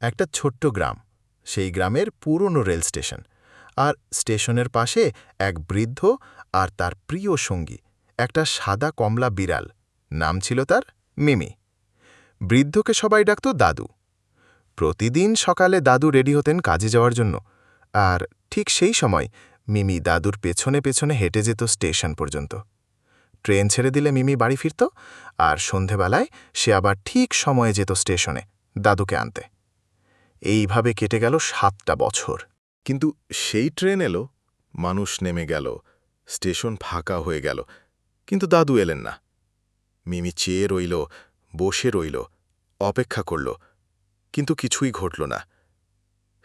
একটা ছোট্ট গ্রাম। সেই গ্রামের পুরনো রেল স্টেশন। আর স্টেশনের পাশে এক বৃদ্ধ আর তার প্রিয় সঙ্গী, একটা সাদা কমলা বিড়াল। নাম ছিল তার মিমি। বৃদ্ধকে সবাই ডাকত দাদু। প্রতিদিন সকালে দাদু রেডি হতেন কাজে যাওয়ার জন্য। আর ঠিক সেই সময় মিমি দাদুর পেছনে পেছনে হেঁটে যেত স্টেশন পর্যন্ত। ট্রেন ছেড়ে দিলে মিমি বাড়ি ফিরত, আর সন্ধেবেলায় সে আবার ঠিক সময়ে যেত স্টেশনে দাদুকে আনতে। এইভাবে কেটে গেল সাতটা বছর। কিন্তু সেই ট্রেন এলো, মানুষ নেমে গেল, স্টেশন ফাঁকা হয়ে গেল। কিন্তু দাদু এলেন না। মিমি চেয়ে রইল, বসে রইল, অপেক্ষা করল। কিন্তু কিছুই ঘটল না।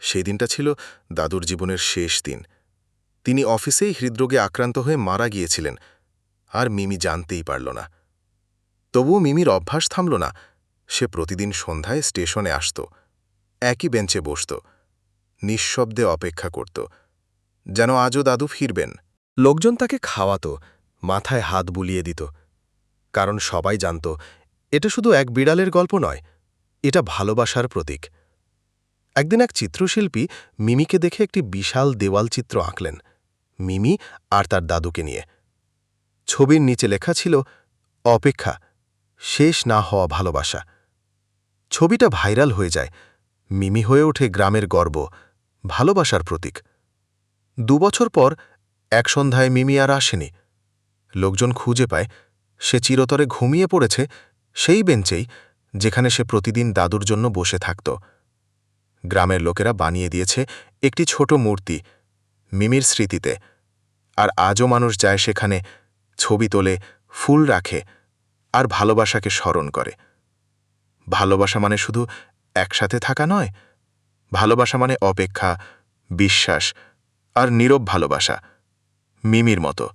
সেই দিনটা ছিল দাদুর জীবনের শেষ দিন। তিনি অফিসেই হৃদরোগে আক্রান্ত হয়ে মারা গিয়েছিলেন, আর মিমি জানতেই পারল না। তবুও মিমির অভ্যাস থামল না। সে প্রতিদিন সন্ধ্যায় স্টেশনে আসত। একই বেঞ্চে বসত, নিঃশব্দে অপেক্ষা করত, যেন আজও দাদু ফিরবেন। লোকজন তাকে খাওয়াত, মাথায় হাত বুলিয়ে দিত, কারণ সবাই জানত, এটা শুধু এক বিড়ালের গল্প নয়, এটা ভালোবাসার প্রতীক। একদিন এক চিত্রশিল্পী মিমিকে দেখে একটি বিশাল দেওয়াল চিত্র আঁকলেন, মিমি আর তার দাদুকে নিয়ে। ছবির নিচে লেখা ছিল, অপেক্ষা, শেষ না হওয়া ভালোবাসা। ছবিটা ভাইরাল হয়ে যায় মিমি হয়ে ওঠে গ্রামের গর্ব, ভালোবাসার প্রতীক। দুবছর পর এক সন্ধ্যায় মিমি আর আসেনি। লোকজন খুঁজে পায়, সে চিরতরে ঘুমিয়ে পড়েছে সেই বেঞ্চেই যেখানে সে প্রতিদিন দাদুর জন্য বসে থাকত। গ্রামের লোকেরা বানিয়ে দিয়েছে একটি ছোট মূর্তি মিমির স্মৃতিতে, আর আজও মানুষ যায় সেখানে ছবি তোলে, ফুল রাখে আর ভালোবাসাকে স্মরণ করে। ভালোবাসা মানে শুধু একসাথে থাকা নয়। ভালোবাসা মানে অপেক্ষা বিশ্বাস আর নীরব ভালোবাসা মিমির মতো।